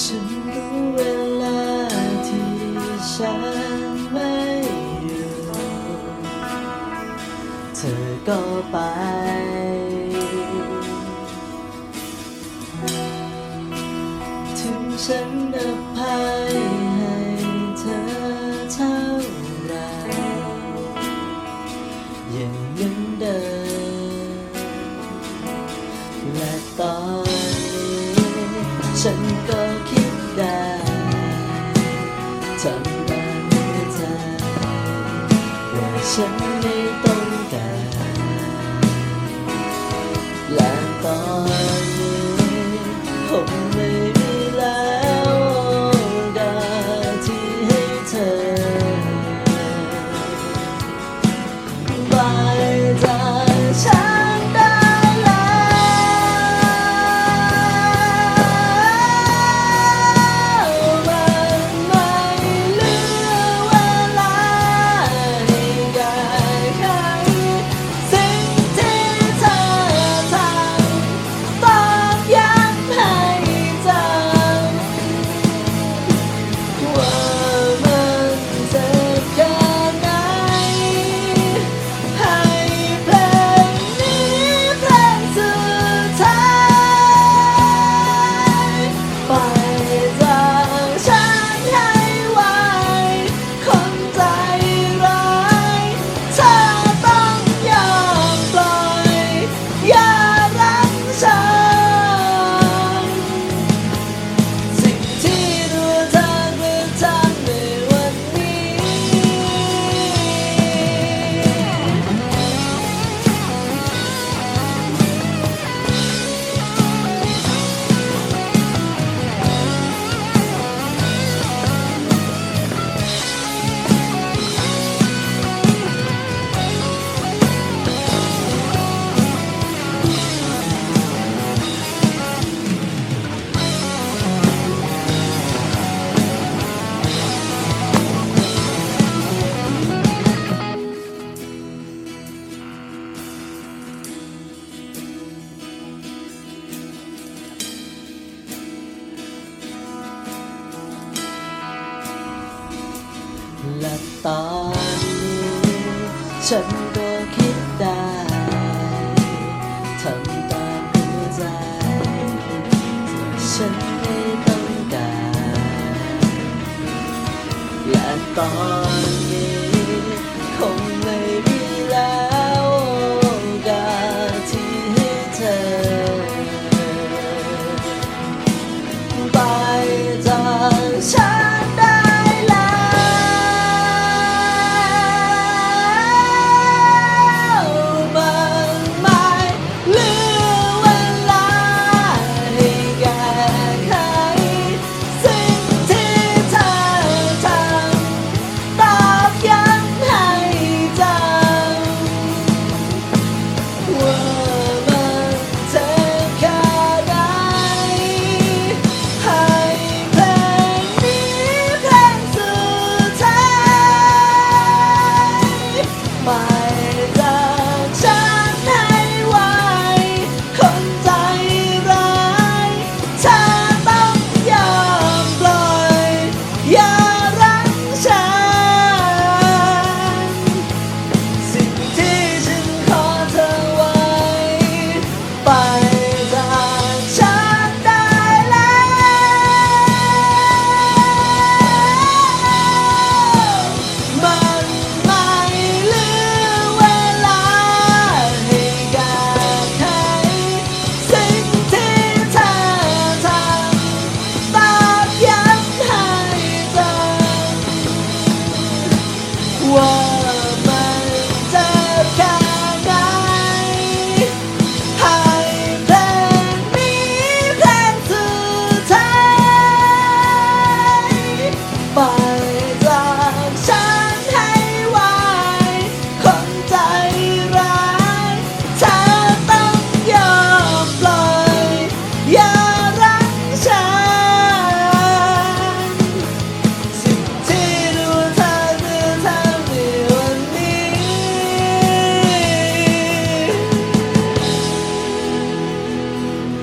ฉันรู้เวลาที่ฉันไม่อยู่ เธอก็ไป ได้ทำได้ไม่ได้ว่าฉันไม่ต้องการและตอน และตอนนี้ฉันก็คิดได้ทำตามหัวใจฉันไม่ต้องการและตอน